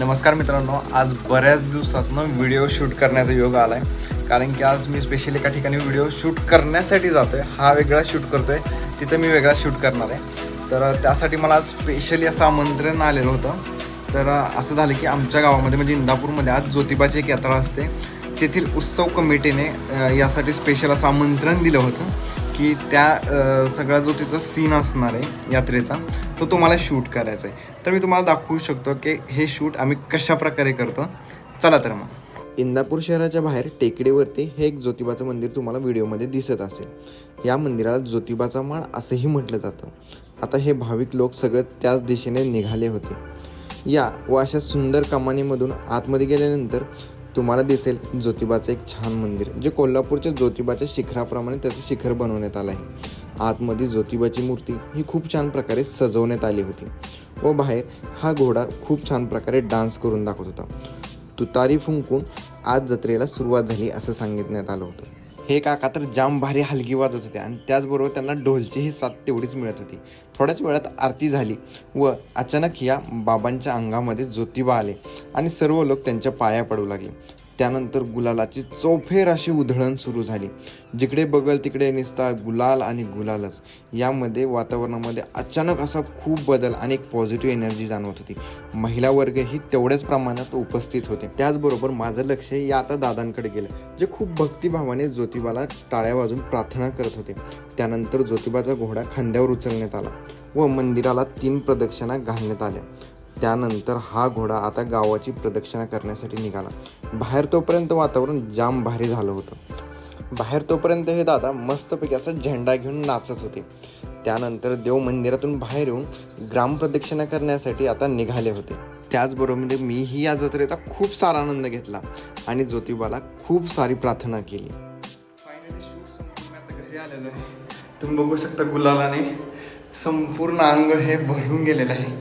नमस्कार मित्रांनो आज बऱ्याच दिवसातनं व्हिडिओ शूट करण्याचा योग आला आहे कारण की आज मी स्पेशली एका ठिकाणी व्हिडिओ शूट करण्यासाठी जातो आहे हा वेगळा शूट करतो आहे तिथं मी वेगळा शूट करणार आहे. तर त्यासाठी मला आज स्पेशली असं आमंत्रण आलेलं होतं. तर असं झालं की आमच्या गावामध्ये म्हणजे इंदापूरमध्ये आज ज्योतिबाची एक यात्रा असते. तेथील उत्सव कमिटीने यासाठी स्पेशल असं आमंत्रण दिलं होतं. की त्या सगळा जो तिथं सीन असणार आहे यात्रेचा तो तुम्हाला शूट करायचा आहे. तर मी तुम्हाला दाखवू शकतो की हे शूट आम्ही कशा प्रकारे करतो. चला तर मग. इंदापूर शहराच्या बाहेर टेकडीवरती हे एक ज्योतिबाचं मंदिर तुम्हाला व्हिडिओमध्ये दिसत असेल. या मंदिराला ज्योतिबाचा माळ असंही म्हटलं जातं. आता हे भाविक लोक सगळे त्याच दिशेने निघाले होते. या व अशा सुंदर कमानीमधून आतमध्ये गेल्यानंतर तुम्हाला दिसेल ज्योतिबाचं एक छान मंदिर जे कोल्हापूरच्या ज्योतिबाच्या शिखराप्रमाणे त्याचं शिखर बनवण्यात आलं आहे. आतमध्ये ज्योतिबाची मूर्ती ही खूप छान प्रकारे सजवण्यात आली होती. व बाहेर हा घोडा खूप छान प्रकारे डान्स करून दाखवत होता. तुतारी फुंकून आज जत्रेला सुरुवात झाली असं सांगितण्यात आलं होतं. हे काका तर जाम भारी हलगी वाजत होते आणि त्याचबरोबर त्यांना ढोलचीही साथ तेवढीच मिळत होती. थोड्याच वेळात आरती झाली व अचानक या बाबांच्या अंगामध्ये ज्योतिबा आले आणि सर्व लोक त्यांच्या पाया पडू लागले. त्यानंतर गुलालाची चौफेर अशी उधळण सुरू झाली. जिकडे बगल तिकडे निसता गुलाल आणि गुलालच. यामध्ये वातावरणामध्ये अचानक असा खूप बदल आणि एक पॉझिटिव्ह एनर्जी जाणवत होती. महिला वर्ग ही तेवढ्याच प्रमाणात उपस्थित होते. त्याचबरोबर माझं लक्ष या आता दादांकडे गेलं जे खूप भक्तिभावाने ज्योतिबाला टाळ्या वाजून प्रार्थना करत होते. त्यानंतर ज्योतिबाचा घोडा खांद्यावर उचलण्यात आला व मंदिराला तीन प्रदक्षिणा घालण्यात आल्या. त्यानंतर हा घोडा आता गावाची प्रदक्षिणा करण्यासाठी निघाला. बाहेर तोपर्यंत वातावरण जाम भारी झालं होतं. बाहेर तोपर्यंत हे दादा मस्तपैकी असा झेंडा घेऊन नाचत होते. त्यानंतर देव मंदिरातून बाहेर येऊन ग्रामप्रदक्षिणा करण्यासाठी आता निघाले होते. त्याचबरोबर मीही या जत्रेचा खूप सारा आनंद घेतला आणि ज्योतिबाला खूप सारी प्रार्थना केली. फायनली शूट आता घरी आलेलो आहे. तुम्ही बघू शकता गुलालाने संपूर्ण अंग हे भरून गेलेलं आहे.